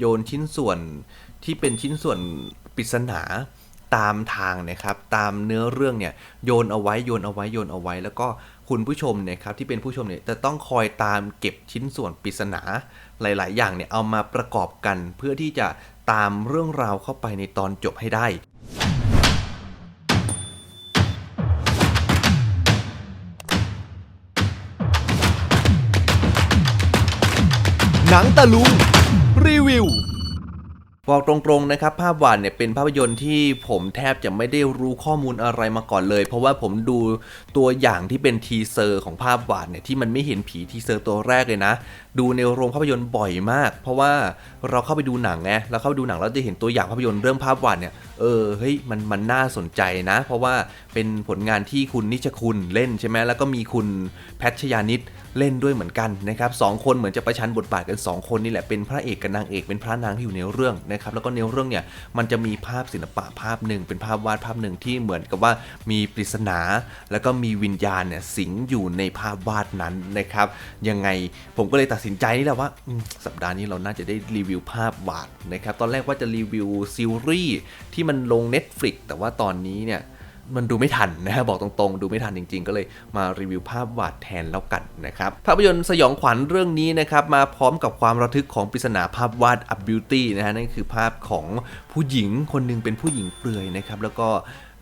โยนชิ้นส่วนที่เป็นชิ้นส่วนปริศนาตามทางนะครับ ตามเนื้อเรื่องเนี่ยโยนเอาไว้โยนเอาไว้โยนเอาไว้ แล้วก็คุณผู้ชมเนี่ยครับที่เป็นผู้ชมเนี่ยจะต้องคอยตามเก็บชิ้นส่วนปริศนาหลาย ๆ อย่างเนี่ยเอามาประกอบกัน เพื่อที่จะตามเรื่องราวเข้าไปในตอนจบให้ได้หนังตะลุง วิวบอกตรงๆนะครับภาพหวานเนี่ยเป็นภาพยนตร์ที่ผมแทบจะไม่ได้รู้ข้อมูลอะไรมาก่อนเลย เพราะว่าผมดูตัวอย่างที่เป็นทีเซอร์ของภาพหวานเนี่ยที่มันไม่เห็นผีทีเซอร์ตัวแรกเลยนะดูในโรงภาพยนตร์บ่อยมาก เพราะว่าเราเข้าไปดูหนังไงเราเข้าไปดูหนังแล้วจะเห็นตัวอย่างภาพยนตร์เรื่องภาพวานเนี่ยเออเฮ้ยมันมันน่าสนใจนะ เพราะว่าเป็นผลงานที่คุณนิชคุณเล่นใช่ไหมแล้วก็มีคุณแพทชยานิดเล่นด้วยเหมือนกันนะครับสองคนเหมือนจะประชันบทบาทกัน 2 คนนี่แหละเป็นพระเอกกับนางเอกเป็นพระนางที่อยู่ในเรื่องนะครับแล้วก็ในเรื่องเนี่ยมันจะมีภาพศิลปะภาพหนึ่งเป็นภาพวาดภาพหนึ่งที่เหมือนกับว่ามีปริศนา แล้วก็มีวิญญาณเนี่ยสิงอยู่ในภาพวาดนั้นนะครับยังไงผมก็เลยตัดสินใจนี่แหละว่าสัปดาห์นี้เราน่าจะได้รีวิวภาพวาดนะครับ ตอนแรกว่าจะรีวิวซีรีส์ที่มันลง Netflix แต่ว่าตอนนี้เนี่ยมันดูไม่ทันนะฮะบอกตรงๆ ดูไม่ทันจริง ๆ ก็เลยมารีวิวภาพวาดแทนแล้วกันนะครับภาพยนตร์สยองขวัญเรื่องนี้นะครับมาพร้อมกับความระทึกของปริศนาภาพวาด Up Beauty นะฮะนั่นคือภาพของผู้หญิงคนหนึงเป็นผู้หญิงเปลือยนะครับแล้วก็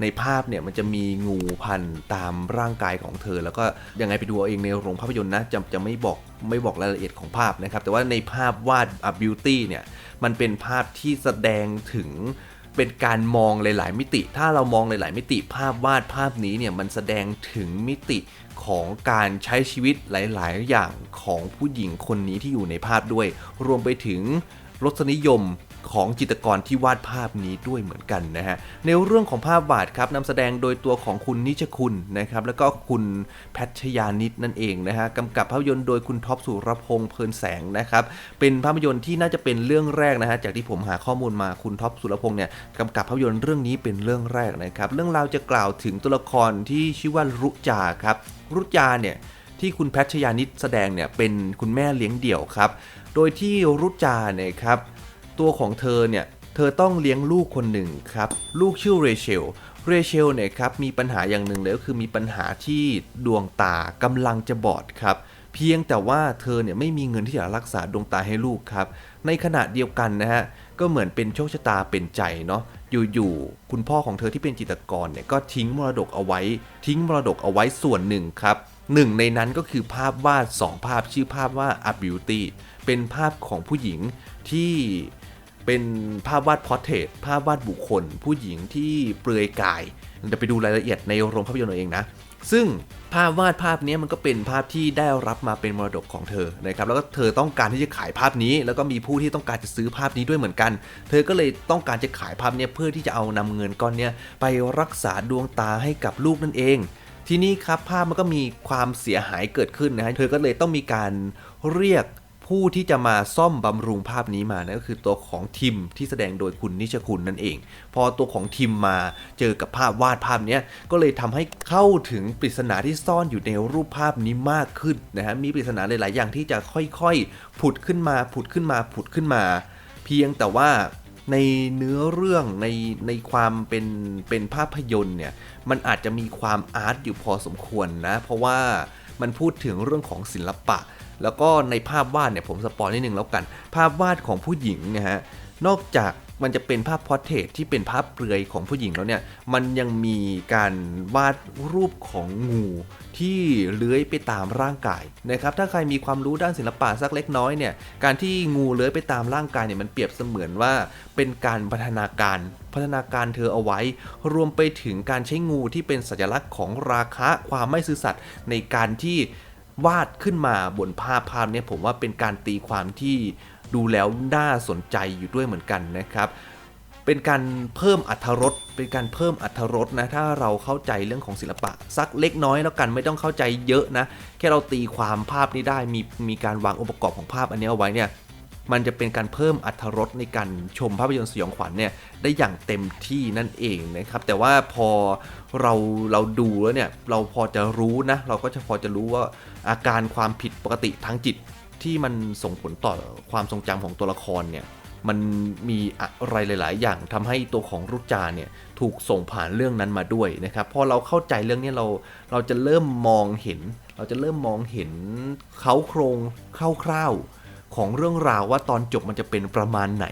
ในภาพเนี่ยมันจะมีงูพันตามร่างกายของเธอ แล้วก็ยังไงไปดูเอาเองในโรงภาพยนตร์นะจะจะไม่บอกไม่บอกรายละเอียดของภาพนะครับ แต่ว่าในภาพวาด Up Beauty เนี่ยมันเป็นภาพที่แสดงถึงเป็นการมองหลาย ๆ มิติ ถ้าเรามองหลาย ๆ มิติภาพวาดภาพนี้เนี่ยมันแสดงถึงมิติของการใช้ชีวิตหลาย ๆ อย่างของผู้หญิงคนนี้ที่อยู่ในภาพด้วย รวมไปถึงรสนิยม ของจิตรกรที่วาดภาพนี้ด้วยเหมือนกันนะฮะในเรื่องของภาพวาดครับนำแสดงโดยตัวของคุณนิชคุณนะครับแล้วก็คุณแพทชยานิดนั่นเองนะฮะกำกับภาพยนตร์โดยคุณท็อปสุรพงษ์เพลินแสงนะครับเป็นภาพยนตร์ที่น่าจะเป็นเรื่องแรกนะฮะจากที่ผมหาข้อมูลมาคุณท็อปสุรพงษ์เนี่ยกำกับภาพยนตร์เรื่องนี้เป็นเรื่องแรกนะครับเรื่องราวจะกล่าวถึงตัวละครที่ชื่อว่ารุจาครับรุจาเนี่ยที่คุณแพทชยานิดแสดงเนี่ยเป็นคุณแม่เลี้ยงเดี่ยวครับ โดยที่รุจาเนี่ยครับ ตัวของเธอเนี่ยเธอต้องเลี้ยงลูกคนหนึ่งครับลูกชื่อเรเชลเรเชลเนี่ยครับมีปัญหาอย่างหนึ่งเลยก็คือมีปัญหาที่ดวงตากำลังจะบอดครับเพียงแต่ว่าเธอเนี่ยไม่มีเงินที่จะรักษาดวงตาให้ลูกครับในขณะเดียวกันนะฮะก็เหมือนเป็นโชคชะตาเป็นใจเนาะอยู่ๆคุณพ่อของเธอที่เป็นจิตกรเนี่ยก็ทิ้งมรดกเอาไว้ ทิ้งมรดกเอาไว้ส่วนหนึ่งครับหนึ่งในนั้นก็คือภาพวาด 2 ภาพชื่อภาพว่า A Beauty เป็นภาพของผู้หญิงที่ เป็นภาพวาดพอร์เทรตภาพวาดบุคคล ผู้หญิงที่เปลือยกายจะไปดูรายละเอียดในโรงภาพยนตร์เอาเองนะ ซึ่งภาพวาดภาพนี้มันก็เป็นภาพที่ได้รับมาเป็นมรดกของเธอนะครับแล้วก็เธอต้องการที่จะขายภาพนี้ แล้วก็มีผู้ที่ต้องการจะซื้อภาพนี้ด้วยเหมือนกัน เธอก็เลยต้องการจะขายภาพนี้เพื่อที่จะเอานำเงินก้อนนี้ไปรักษาดวงตาให้กับลูกนั่นเอง ทีนี้ครับภาพมันก็มีความเสียหายเกิดขึ้นนะฮะเธอก็เลยต้องมีการเรียก ผู้ที่จะมาซ่อมบำรุงภาพนี้มานั่นก็คือตัวของทิมที่แสดงโดยคุณนิชคุณนั่นเอง พอตัวของทิมมาเจอกับภาพวาดภาพนี้ก็เลยทำให้เข้าถึงปริศนาที่ซ่อนอยู่ในรูปภาพนี้มากขึ้นนะฮะมีปริศนาหลาย ๆ อย่างที่จะค่อย ๆ ผุดขึ้นมาผุดขึ้นมาผุดขึ้นมา เพียงแต่ว่าในเนื้อเรื่องในในความเป็นเป็นภาพยนตร์เนี่ยมันอาจจะมีความอาร์ตอยู่พอสมควรนะเพราะว่ามันพูดถึงเรื่องของศิลปะ แล้วก็ในภาพวาดเนี่ยผมสปอยนิดนึงแล้วกัน ภาพวาดของผู้หญิงนะฮะนอกจากมันจะเป็นภาพพอร์เทรตที่เป็นภาพเปลือยของผู้หญิงแล้วเนี่ยมันยังมีการวาดรูปของงูที่เลื้อยไปตามร่างกายนะครับถ้าใครมีความรู้ด้านศิลปะสักเล็กน้อยเนี่ยการที่งูเลื้อยไปตามร่างกายเนี่ยมันเปรียบเสมือนว่าเป็นการพัฒนาการพัฒนาการเธอเอาไว้ รวมไปถึงการใช้งูที่เป็นสัญลักษณ์ของราคะความไม่ซื่อสัตย์ในการที่ วาดขึ้นมาบนภาพภาพนี้ผมว่าเป็นการตีความที่ดูแล้วน่าสนใจอยู่ด้วยเหมือนกันนะครับเป็นการเพิ่มอัธรสเป็นการเพิ่มอัธรสนะถ้าเราเข้าใจเรื่องของศิลปะสักเล็กน้อยแล้วกันไม่ต้องเข้าใจเยอะนะ แค่เราตีความภาพนี้ได้มีมีการวางองค์ประกอบของภาพอันนี้เอาไว้เนี่ยมันจะเป็นการเพิ่มอัธรสในการชมภาพยนตร์สยองขวัญเนี่ยได้อย่างเต็มที่นั่นเองนะครับ แต่ว่าพอเราเราดูแล้วเนี่ยเราพอจะรู้นะ เราก็จะพอจะรู้ว่า อาการความผิดปกติทางจิตที่มันส่งผลต่อความทรงจำของตัวละครเนี่ยมันมีอะไรหลาย ๆ อย่างทำให้ตัวของรุจาเนี่ยถูกส่งผ่านเรื่องนั้นมาด้วยนะครับพอเราเข้าใจเรื่องนี้เราเราจะเริ่มมองเห็น เราจะเริ่มมองเห็นเขาโครงคร่าวๆของเรื่องราวว่าตอนจบมันจะเป็นประมาณไหน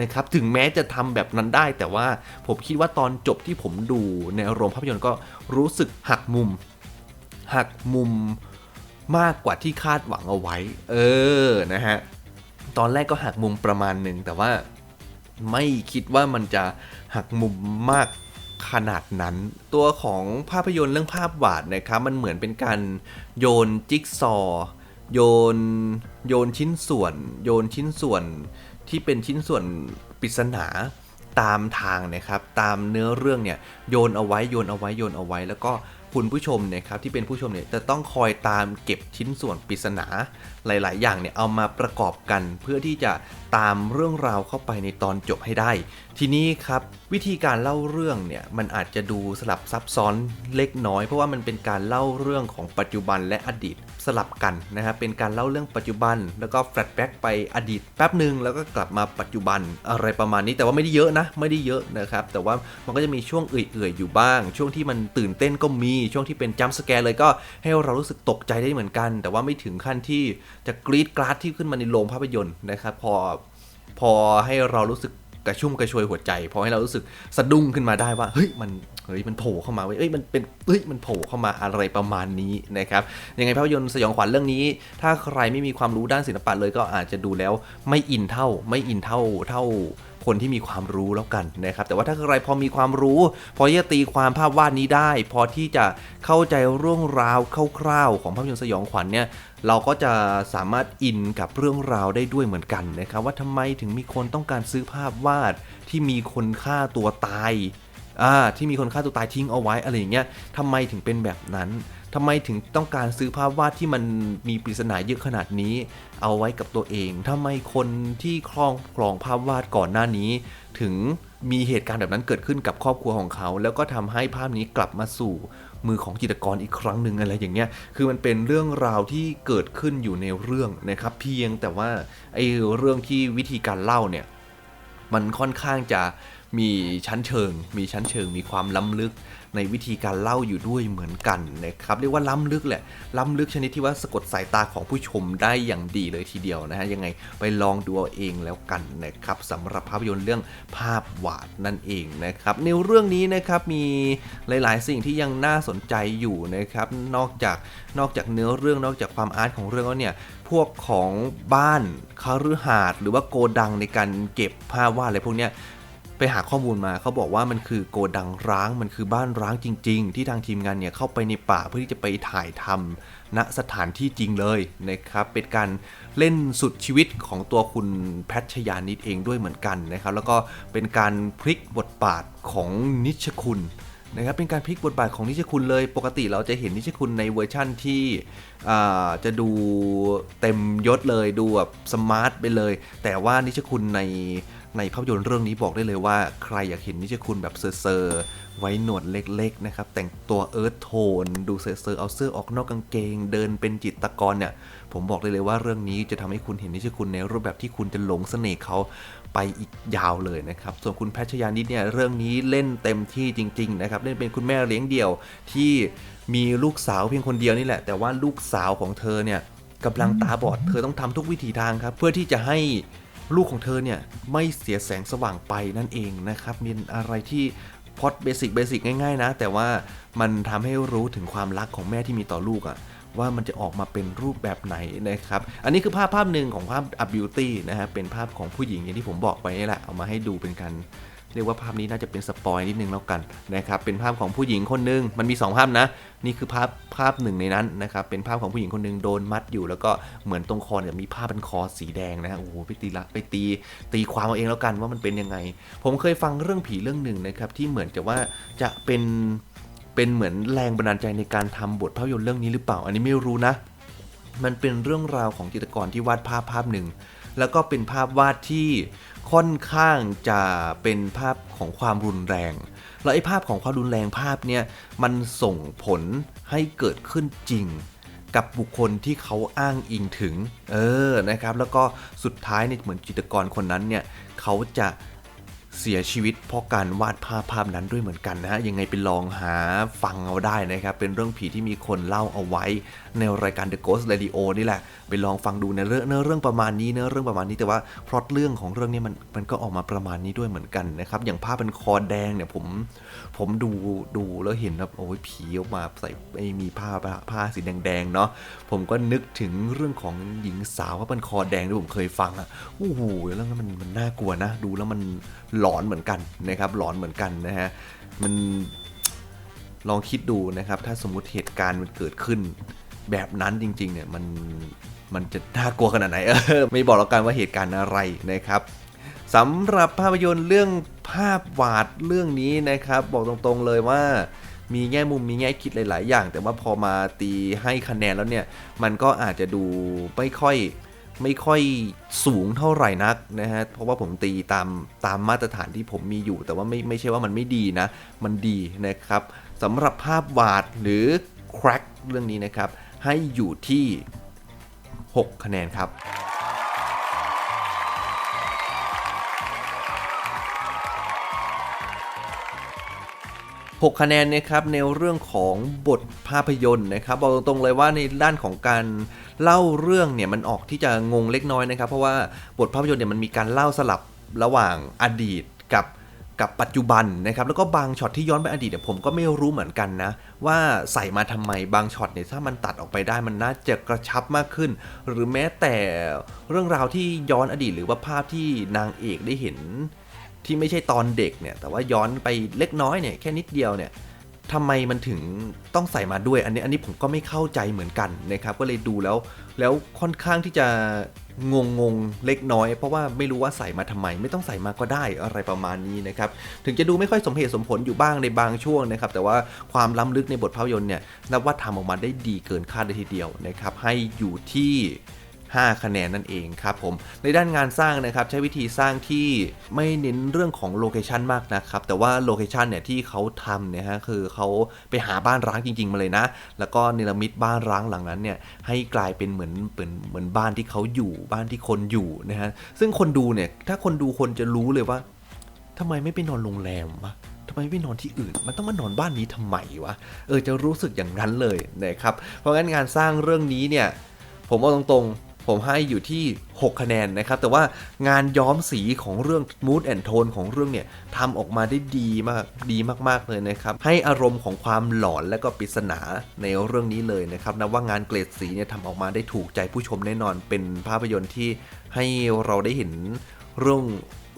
นะครับถึงแม้จะทำแบบนั้นได้ แต่ว่าผมคิดว่าตอนจบที่ผมดูในโรงภาพยนตร์ก็รู้สึกหักมุม หักมุม มากกว่าที่คาดหวังเอาไว้ เออนะฮะตอนแรกก็หักมุมประมาณหนึ่งแต่ว่าไม่คิดว่ามันจะหักมุมมากขนาดนั้น ตัวของภาพยนตร์เรื่องภาพวาดนะครับ มันเหมือนเป็นการโยนจิ๊กซอ โยนโยนชิ้นส่วน โยนชิ้นส่วนที่เป็นชิ้นส่วนปริศนาตามทางนะครับ ตามเนื้อเรื่องเนี่ยโยนเอาไว้โยนเอาไว้โยนเอาไว้แล้วก็ คุณผู้ชมเนี่ยครับที่เป็นผู้ชมเนี่ยจะต้องคอยตามเก็บชิ้นส่วนปริศนาหลาย ๆ อย่างเนี่ยเอามาประกอบกัน เพื่อที่จะตามเรื่องราวเข้าไปในตอนจบให้ได้ทีนี้ครับวิธีการเล่าเรื่องเนี่ยมันอาจจะดูสลับซับซ้อนเล็กน้อย เพราะว่ามันเป็นการเล่าเรื่องของปัจจุบันและอดีตสลับกันนะครับเป็นการเล่าเรื่องปัจจุบัน แล้วก็แฟลชแบ็กไปอดีตแป๊บหนึ่งแล้วก็กลับมาปัจจุบันอะไรประมาณนี้แต่ว่าไม่ได้เยอะนะไม่ได้เยอะนะครับแต่ว่ามันก็จะมีช่วงเอื่อยๆอยู่บ้าง ช่วงที่มันตื่นเต้นก็มีช่วงที่เป็นจัมป์สแกร์เลยก็ให้เรารู้สึกตกใจได้เหมือนกัน แต่ว่าไม่ถึงขั้นที่จะกรี๊ดกราดที่ขึ้นมาในโรงภาพยนตร์นะครับพอพอให้เรารู้สึก กระชุ่มกระชวยหัวใจพอให้เรารู้สึกสะดุ้งขึ้นมาได้ว่าเฮ้ยมันเฮ้ยมันโผล่เข้ามาเว้ยเอ้ยมันเป็นเฮ้ยมันโผล่เข้ามาอะไรประมาณนี้นะครับยังไงภาพยนตร์สยองขวัญเรื่องนี้ ถ้าใครไม่มีความรู้ด้านศิลปะเลยก็อาจจะดูแล้วไม่อินเท่าไม่อินเท่าเท่า คนที่มีความรู้แล้วกันนะครับ แต่ว่าถ้าใครพอมีความรู้ พอจะตีความภาพวาดนี้ได้ พอที่จะเข้าใจเรื่องราวคร่าวๆของภาพยนตร์สยองขวัญเนี่ยเราก็จะสามารถอินกับเรื่องราวได้ด้วยเหมือนกันนะครับ ว่าทำไมถึงมีคนต้องการซื้อภาพวาดที่มีคนฆ่าตัวตายอ่าที่มีคนฆ่าตัวตายทิ้งเอาไว้อะไรอย่างเงี้ยทำไมถึงเป็นแบบนั้น ทำไมถึงต้องการซื้อภาพวาดที่มันมีปริศนาเยอะขนาดนี้ เอาไว้กับตัวเองทำไมคนที่ครองครองภาพวาดก่อนหน้านี้ ถึงมีเหตุการณ์แบบนั้นเกิดขึ้นกับครอบครัวของเขา แล้วก็ทำให้ภาพนี้กลับมาสู่มือของจิตรกรอีกครั้งหนึ่งอะไรอย่างเงี้ย คือมันเป็นเรื่องราวที่เกิดขึ้นอยู่ในเรื่องนะครับ เพียงแต่ว่าไอ้เรื่องที่วิธีการเล่าเนี่ย มันค่อนข้างจะ มีชั้นเชิง มีชั้นเชิง มีความล้ำลึกในวิธีการเล่าอยู่ด้วยเหมือนกันนะครับ เรียกว่าล้ำลึกแหละ ล้ำลึกชนิดที่ว่าสะกดสายตาของผู้ชมได้อย่างดีเลยทีเดียวนะฮะ ยังไงไปลองดูเอาเองแล้วกันนะครับสำหรับภาพยนตร์เรื่องภาพวาดนั่นเองนะครับ ในเรื่องนี้นะครับมีหลาย ๆ สิ่งที่ยังน่าสนใจอยู่นะครับ นอกจากนอกจากเนื้อเรื่องนอกจากความอาร์ตของเรื่องแล้วเนี่ยพวกของบ้านคฤหาสน์หรือว่าโกดังในการเก็บภาพวาดอะไรพวกเนี้ย ไปหาข้อมูลมาเขาบอกว่ามันคือโกดังร้างมันคือบ้านร้างจริง ๆ ที่ทางทีมงานเนี่ยเข้าไปในป่าเพื่อที่จะไปถ่ายทำณสถานที่จริงเลยนะครับ เป็นการเล่นสุดชีวิตของตัวคุณแพทชยานิดเองด้วยเหมือนกันนะครับ แล้วก็เป็นการพลิกบทบาทของนิชคุณนะครับเป็นการพลิกบทบาทของนิชคุณเลย ปกติเราจะเห็นนิชคุณในเวอร์ชั่นที่จะดูเต็มยศเลยดูแบบสมาร์ทไปเลย แต่ว่านิชคุณใน ในภาพยนตร์เรื่องนี้บอกได้เลยว่า ใครอยากเห็นนิชคุณแบบเซอร์ๆไว้หนวดเล็กๆนะครับ แต่งตัวเอิร์ธโทน ดูเซอร์ๆเอาเสื้อออกนอกกางเกง เดินเป็นจิตกรเนี่ย ผมบอกได้เลยว่าเรื่องนี้จะทำให้คุณเห็นนิชคุณในรูปแบบที่คุณจะหลงเสน่ห์เขาไปอีกยาวเลยนะครับ ส่วนคุณแพทชยานิดเนี่ยเรื่องนี้เล่นเต็มที่จริง ๆ นะครับ เล่นเป็นคุณแม่เลี้ยงเดี่ยวที่มีลูกสาวเพียงคนเดียวนี่แหละ แต่ว่าลูกสาวของเธอเนี่ยกำลังตาบอด เธอต้องทำทุกวิถีทางครับ เพื่อที่จะให้ ลูกของเธอเนี่ยไม่เสียแสงสว่างไปนั่นเองนะครับมีอะไรที่พอดเบสิกเบสิกง่ายๆนะ แต่ว่ามันทำให้รู้ถึงความรักของแม่ที่มีต่อลูกอะว่ามันจะออกมาเป็นรูปแบบไหนนะครับ อันนี้คือภาพภาพหนึ่งของภาพอั b บิวตี้นะฮะเป็นภาพของผู้หญิงอย่างที่ผมบอกไปนี่แหละ เอามาให้ดูเป็นการ เรียกว่าภาพนี้น่าจะเป็นสปอยนิดนึงแล้วกันนะครับเป็นภาพของผู้หญิงคนหนึงมันมี 2 ภาพนะ นี่คือภาพภาพหนึ่งในนั้นนะครับเป็นภาพของผู้หญิงคนหนึงโดนมัดอยู่ แล้วก็เหมือนตรงคอเนี่ยมีผ้าเป็นคอสีแดงนะฮะโอ้โหไปตีละไปตีตีความเอาเองแล้วกันว่ามันเป็นยังไง ผมเคยฟังเรื่องผีเรื่องหนึ่งนะครับที่เหมือนจะว่าจะเป็นเป็นเหมือนแรงบันดาลใจในการทำบทภาพยนตร์เรื่องนี้หรือเปล่า อันนี้ไม่รู้นะ มันเป็นเรื่องราวของจิตรกรที่วาดภาพภาพหนึ่ง แล้วก็เป็นภาพวาดที่ ค่อนข้างจะเป็นภาพของความรุนแรง แล้วไอ้ภาพของความรุนแรงภาพเนี้ยมันส่งผลให้เกิดขึ้นจริง กับบุคคลที่เขาอ้างอิงถึง เออนะครับ แล้วก็สุดท้ายเนี่ยเหมือนจิตรกรคนนั้นเนี่ยเขาจะเสียชีวิตเพราะการวาดภาพภาพนั้นด้วยเหมือนกันนะฮะยังไงไปลองหาฟังเอาได้นะครับ เป็นเรื่องผีที่มีคนเล่าเอาไว้ ในรายการ The Ghost Radio นี่แหละ ไปลองฟังดูในเรื่องเนื้อเรื่องประมาณนี้เนื้อเรื่องประมาณนี้แต่ว่าพล็อตเรื่องของเรื่องนี้มันมันก็ออกมาประมาณนี้ด้วยเหมือนกันนะครับ อย่างภาพเป็นคอแดงเนี่ยผมผมดูดูแล้วเห็นแบบโอ้ยผีออกมาใส่ไอ้มีผ้าผ้าสีแดงๆเนาะผมก็นึกถึงเรื่องของหญิงสาวว่าเป็นคอแดงที่ผมเคยฟังอะโอ้โหเรื่องนั้นมันมันน่ากลัวนะ ดูแล้วมันหลอนเหมือนกันนะครับ หลอนเหมือนกันนะฮะมันลองคิดดูนะครับ ถ้าสมมุติเหตุการณ์มันเกิดขึ้น แบบนั้นจริงๆเนี่ยมันมันจะน่ากลัวขนาดไหนเออไม่บอกแล้วกันว่าเหตุการณ์อะไรนะครับสำหรับภาพยนตร์เรื่องภาพวาดเรื่องนี้นะครับ บอกตรงๆเลยว่ามีแง่มุมมีแง่คิดหลาย ๆ อย่าง แต่ว่าพอมาตีให้คะแนนแล้วเนี่ยมันก็อาจจะดูไม่ค่อยไม่ค่อยสูงเท่าไหร่นักนะฮะเพราะว่าผมตีตามตามมาตรฐานที่ผมมีอยู่ แต่ว่าไม่ไม่ใช่ว่ามันไม่ดีนะ มันดีนะครับสำหรับภาพวาดหรือ crack เรื่องนี้นะครับ ให้อยู่ที่ 6 คะแนนครับ6คะแนนนะครับในเรื่องของบทภาพยนตร์นะครับบอกตรงๆเลยว่าในด้านของการเล่าเรื่องเนี่ยมันออกที่จะงงเล็กน้อยนะครับ เพราะว่าบทภาพยนตร์เนี่ยมันมีการเล่าสลับระหว่างอดีตกับ กับปัจจุบันนะครับแล้วก็บางช็อตที่ย้อนไปอดีตเนี่ยผมก็ไม่รู้เหมือนกันนะ ว่าใส่มาทำไมบางช็อตเนี่ยถ้ามันตัดออกไปได้มันน่าจะกระชับมากขึ้น หรือแม้แต่เรื่องราวที่ย้อนอดีตหรือว่าภาพที่นางเอกได้เห็น ที่ไม่ใช่ตอนเด็กเนี่ยแต่ว่าย้อนไปเล็กน้อยเนี่ยแค่นิดเดียวเนี่ยทำไมมันถึงต้องใส่มาด้วยอันนี้อันนี้ผมก็ไม่เข้าใจเหมือนกันนะครับก็เลยดูแล้วแล้วค่อนข้างที่จะ งงงเล็กน้อย เพราะว่าไม่รู้ว่าใส่มาทำไม ไม่ต้องใส่มาก็ได้อะไรประมาณนี้นะครับ ถึงจะดูไม่ค่อยสมเหตุสมผลอยู่บ้างในบางช่วงนะครับ แต่ว่าความล้ำลึกในบทภาพยนตร์เนี่ยนับว่าทำออกมาได้ดีเกินคาดเลยทีเดียวนะครับ ให้อยู่ที่ 5 คะแนนนั่นเองครับผมในด้านงานสร้างนะครับใช้วิธีสร้างที่ไม่เน้นเรื่องของโลเคชันมากนะครับแต่ว่าโลเคชันเนี่ยที่เขาทำเนี่ยฮะคือเขาไปหาบ้านร้างจริง ๆ มาเลยนะ แล้วก็เนรมิตบ้านร้างหลังนั้นเนี่ยให้กลายเป็นเหมือนเหมือนเหมือนบ้านที่เขาอยู่บ้านที่คนอยู่นะฮะซึ่งคนดูเนี่ยถ้าคนดูคนจะรู้เลยว่าทำไมไม่ไปนอนโรงแรมวะทำไมไม่นอนที่อื่น มันต้องมานอนบ้านนี้ทำไมวะ เออ จะรู้สึกอย่างนั้นเลยนะครับ เพราะงั้นงานสร้างเรื่องนี้เนี่ย ผมเอาตรงๆ ผมให้อยู่ที่ 6 คะแนนนะครับ แต่ว่างานย้อมสีของเรื่อง mood and tone ของเรื่องเนี่ยทำออกมาได้ดีมากดีมาก ๆ เลยนะครับ ให้อารมณ์ของความหลอนและก็ปริศนาในเรื่องนี้เลยนะครับนะว่างานเกรดสีเนี่ยทำออกมาได้ถูกใจผู้ชมแน่นอนเป็นภาพยนตร์ที่ให้เราได้เห็นเรื่อง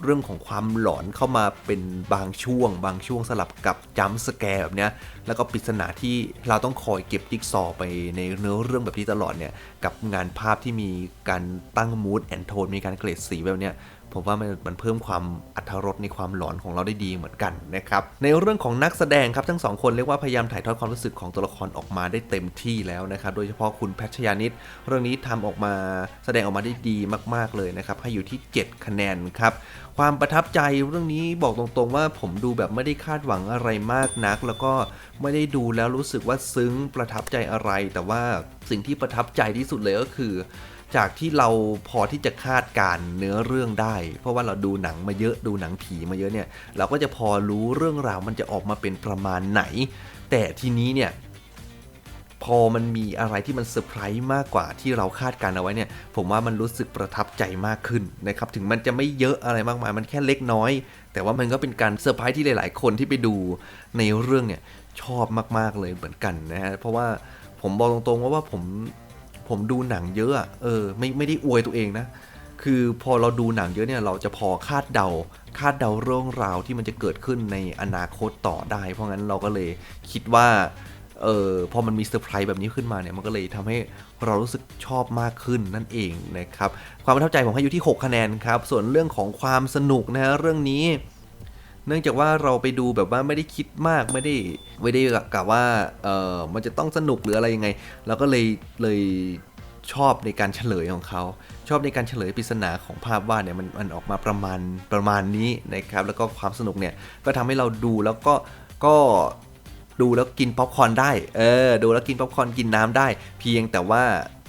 เรื่องของความหลอนเข้ามาเป็นบางช่วง บางช่วงสลับกับจัมป์สแกร์แบบเนี้ยแล้วก็ปริศนาที่เราต้องคอยเก็บจิ๊กซอไปในเนื้อเรื่องแบบนี้ตลอดเนี่ยกับงานภาพที่มีการตั้งมูดแอนโทนมีการเกรดสีแบบเนี้ย ผมว่ามันมันเพิ่มความอัธรสในความหลอนของเราได้ดีเหมือนกันนะครับ ในเรื่องของนักแสดงครับทั้งสองคนเรียกว่าพยายามถ่ายทอดความรู้สึกของตัวละครออกมาได้เต็มที่แล้วนะครับ โดยเฉพาะคุณแพชยานิดเรื่องนี้ทำออกมาแสดงออกมาได้ดีมาก ๆเลยนะครับ ให้อยู่ที่ 7 คะแนนครับความประทับใจเรื่องนี้บอกตรงๆว่าผมดูแบบไม่ได้คาดหวังอะไรมากนัก แล้วก็ไม่ได้ดูแล้วรู้สึกว่าซึ้งประทับใจอะไร แต่ว่าสิ่งที่ประทับใจที่สุดเลยก็คือ จากที่เราพอที่จะคาดการณ์เนื้อเรื่องได้ เพราะว่าเราดูหนังมาเยอะดูหนังผีมาเยอะเนี่ยเราก็จะพอรู้เรื่องราวมันจะออกมาเป็นประมาณไหน แต่ทีนี้เนี่ยพอมันมีอะไรที่มันเซอร์ไพรส์มากกว่าที่เราคาดการณ์เอาไว้เนี่ย ผมว่ามันรู้สึกประทับใจมากขึ้นนะครับ ถึงมันจะไม่เยอะอะไรมากมาย มันแค่เล็กน้อย แต่ว่ามันก็เป็นการเซอร์ไพรส์ที่หลาย ๆ คนที่ไปดูในเรื่องเนี่ยชอบมาก ๆ เลยเหมือนกันนะฮะ เพราะว่าผมบอกตรง ๆ ว่าว่าผม ผมดูหนังเยอะเออไม่ไม่ได้อวยตัวเองนะ คือพอเราดูหนังเยอะเนี่ยเราจะพอคาดเดา คาดเดาเรื่องราวที่มันจะเกิดขึ้นในอนาคตต่อได้ เพราะงั้นเราก็เลยคิดว่าเออพอมันมีเซอร์ไพรส์แบบนี้ขึ้นมาเนี่ยมันก็เลยทำให้เรารู้สึกชอบมากขึ้นนั่นเองนะครับ ความประทับใจผมให้อยู่ที่ 6 คะแนนครับ ส่วนเรื่องของความสนุกนะฮะเรื่องนี้ เนื่องจากว่าเราไปดูแบบว่าไม่ได้คิดมากไม่ได้ไม่ได้กะว่าเออมันจะต้องสนุกหรืออะไรยังไงเราก็เลยเลยชอบในการเฉลยของเขา ชอบในการเฉลยปริศนาของภาพวาดเนี่ยมันมันออกมาประมาณประมาณนี้นะครับ แล้วก็ความสนุกเนี่ยก็ทำให้เราดูแล้วก็ก็ดูแล้วกินป๊อปคอร์นได้ เออ ดูแล้วกินป๊อปคอร์นกินน้ำได้ เพียงแต่ว่า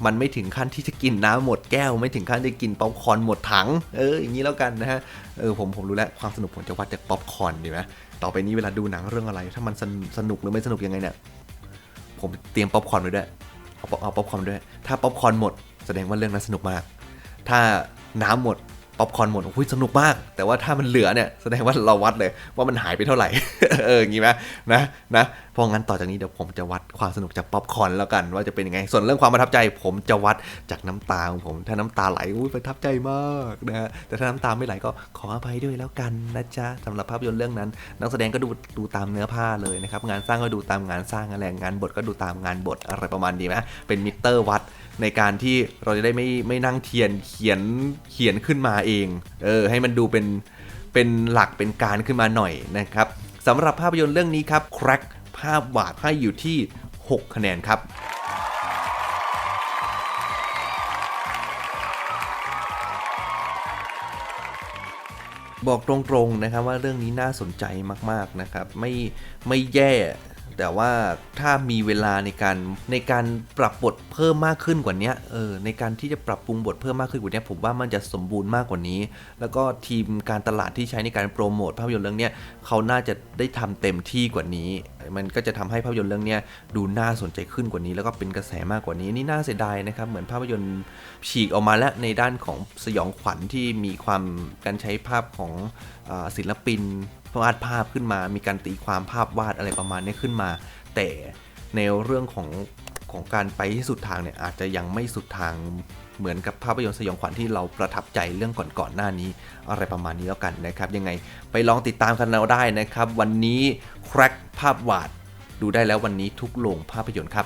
มันไม่ถึงขั้นที่จะกินน้ำหมดแก้ว ไม่ถึงขั้นจะกินป๊อปคอร์นหมดถัง เอออย่างนี้แล้วกันนะฮะเออผมผมรู้แล้วความสนุกผมจะวัดจากป๊อปคอร์นดีไหมต่อไปนี้เวลาดูหนังเรื่องอะไร ถ้ามันสนสนุกหรือไม่สนุกยังไงเนี่ยผมเตรียมป๊อปคอร์นไว้ด้วยเอาป๊อปคอร์นด้วย ถ้าป๊อปคอร์นหมดแสดงว่าเรื่องนั้นสนุกมาก ถ้าน้ำหมด ป๊อปคอร์นหมดโอ้ยสนุกมาก แต่ว่าถ้ามันเหลือเนี่ยแสดงว่าเราวัดเลยว่ามันหายไปเท่าไหร่ เอออย่างงี้ไหมนะนะเพราะงั้นต่อจากนี้เดี๋ยวผมจะวัดความสนุกจากป๊อปคอร์นแล้วกัน ว่าจะเป็นยังไง ส่วนเรื่องความประทับใจ ผมจะวัดจากน้ำตาของผม ถ้าน้ำตาไหลอุ้ยประทับใจมากนะฮะแต่ถ้าน้ำตาไม่ไหลก็ขออภัยด้วยแล้วกันนะจ๊ะสำหรับภาพยนตร์เรื่องนั้น นักแสดงก็ดูดูตามเนื้อผ้าเลยนะครับงานสร้างก็ดูตามงานสร้างอะไรงานบทก็ดูตามงานบทอะไรประมาณนี้ไหมเป็นมิเตอร์วัด ในการที่เราจะได้ไม่ไม่นั่งเทียนเขียนเขียนขึ้นมาเอง เออให้มันดูเป็นเป็นหลักเป็นการขึ้นมาหน่อยนะครับสำหรับภาพยนตร์เรื่องนี้ครับ Crack ภาพวาดให้อยู่ที่ 6 คะแนนครับบอกตรงๆนะครับว่าเรื่องนี้น่าสนใจมากๆนะครับ ไม่ไม่แย่ แต่ว่าถ้ามีเวลาในการในการปรับบทเพิ่มมากขึ้นกว่านี้เออในการที่จะปรับปรุงบทเพิ่มมากขึ้นกว่านี้ผมว่ามันจะสมบูรณ์มากกว่านี้ แล้วก็ทีมการตลาดที่ใช้ในการโปรโมทภาพยนตร์เรื่องนี้ยเขาน่าจะได้ทำเต็มที่กว่านี้ มันก็จะทำให้ภาพยนตร์เรื่องเนี้ยดูน่าสนใจขึ้นกว่านี้ แล้วก็เป็นกระแสมากกว่านี้นี่น่าเสียดายนะครับเหมือนภาพยนตร์ฉีกออกมาแล้วในด้านของสยองขวัญที่มีความการใช้ภาพของศิลปิน วาดภาพขึ้นมา มีการตีความภาพวาดอะไรประมาณนี้ขึ้นมา แต่ในเรื่องของของการไปที่สุดทางเนี่ยอาจจะยังไม่สุดทางเหมือนกับภาพยนตร์สยองขวัญที่เราประทับใจเรื่องก่อนๆหน้านี้ อะไรประมาณนี้แล้วกันนะครับ ยังไงไปลองติดตามกันเราได้นะครับ วันนี้แครกภาพวาด ดูได้แล้ววันนี้ทุกโรงภาพยนตร์ครับ